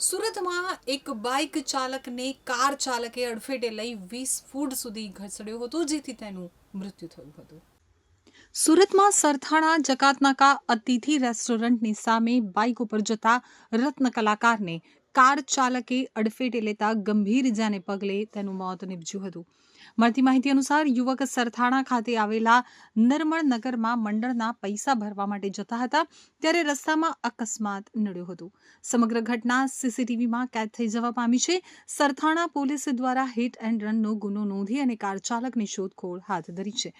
સુરતમાં એક બાઇક ચાલકને કાર ચાલકે અડફેટે લઈ વીસ ફૂટ સુધી ઘસડ્યો હતો, જેથી તેનું મૃત્યુ થયું હતું. સુરતમાં સરથાણા જકાતનાકા અતિથિ રેસ્ટોરન્ટની સામે બાઇક ઉપર જતા રત્ન કલાકારને કાર ચાલકે અડફેટે લેતા ગંભીર ઇજાને પગલે તેનું મોત નીપજ્યું હતું. મળતી માહિતી અનુસાર યુવક સરથાણા ખાતે આવેલા નરમળ નગરમાં મંડળના પૈસા ભરવા માટે જતા હતા, ત્યારે રસ્તામાં અકસ્માત નડ્યો હતો. સમગ્ર ઘટના સીસીટીવીમાં કેદ થઈ જવા પામી છે. સરથાણા પોલીસ દ્વારા હિટ એન્ડ રનનો ગુનો નોંધી અને કાર ચાલકની શોધખોળ હાથ ધરી છે.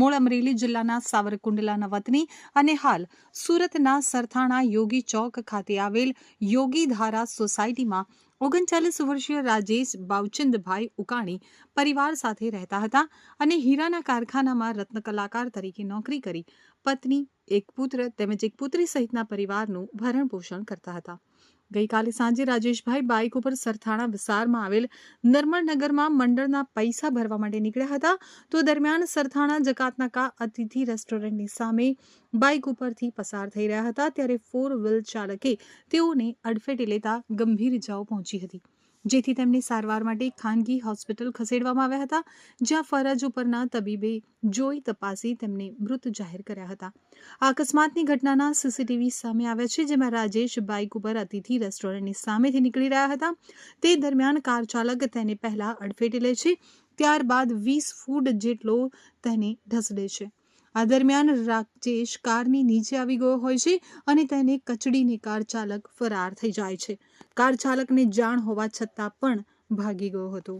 મૂળ અમરેલી જિલ્લાના સાવરકુંડલાના વતની અને હાલ સુરતના સરથાણા યોગી ચોક ખાતે આવેલ યોગી ધારા સોસાયટીમાં ઓગણચાલીસ વર્ષીય રાજેશ બાવચંદભાઈ ઉકાણી પરિવાર સાથે રહેતા હતા અને હીરાના કારખાનામાં રત્ન કલાકાર તરીકે નોકરી કરી. પત્ની, એક પુત્ર તેમજ એક પુત્રી સહિતના પરિવારનું ભરણપોષણ કરતા હતા. ગઈકાલે સાંજે રાજેશભાઈ બાઇક ઉપર સરથાણા વિસ્તારમાં આવેલ નર્મદનગરમાં મંડળના પૈસા ભરવા માટે નીકળ્યા હતા. તો દરમિયાન સરથાણા જકાતનાકા અતિથિ રેસ્ટોરન્ટની સામે બાઇક ઉપરથી પસાર થઈ રહ્યા હતા. ત્યારે ફોર વ્હીલ ચાલકે તેઓને અડફેટે લેતા ગંભીર ઇજાઓ પહોંચી હતી. જેથી તેમને સારવાર માટે ખાનગી હોસ્પિટલ ખસેડવામાં આવ્યા હતા, જ્યાં ફરજ ઉપરના તબીબે જોઈ તપાસી તેમને મૃત જાહેર કર્યા હતા. આ અકસ્માતની ઘટનાના સીસીટીવી સામે આવ્યા છે, જેમાં રાજેશ બાઇક ઉપર અતિથિ રેસ્ટોરન્ટની સામેથી નીકળી રહ્યા હતા. તે દરમિયાન કાર ચાલક તેને પહેલા અડફેટે લે છે, ત્યારબાદ વીસ ફૂટ જેટલો તેને ઢસડે છે. આ દરમિયાન રાકેશ કારની નીચે આવી ગયો હોય છે અને તેને કચડીને કાર ચાલક ફરાર થઈ જાય છે. કાર ચાલકને જાણ હોવા છતાં પણ ભાગી ગયો હતો.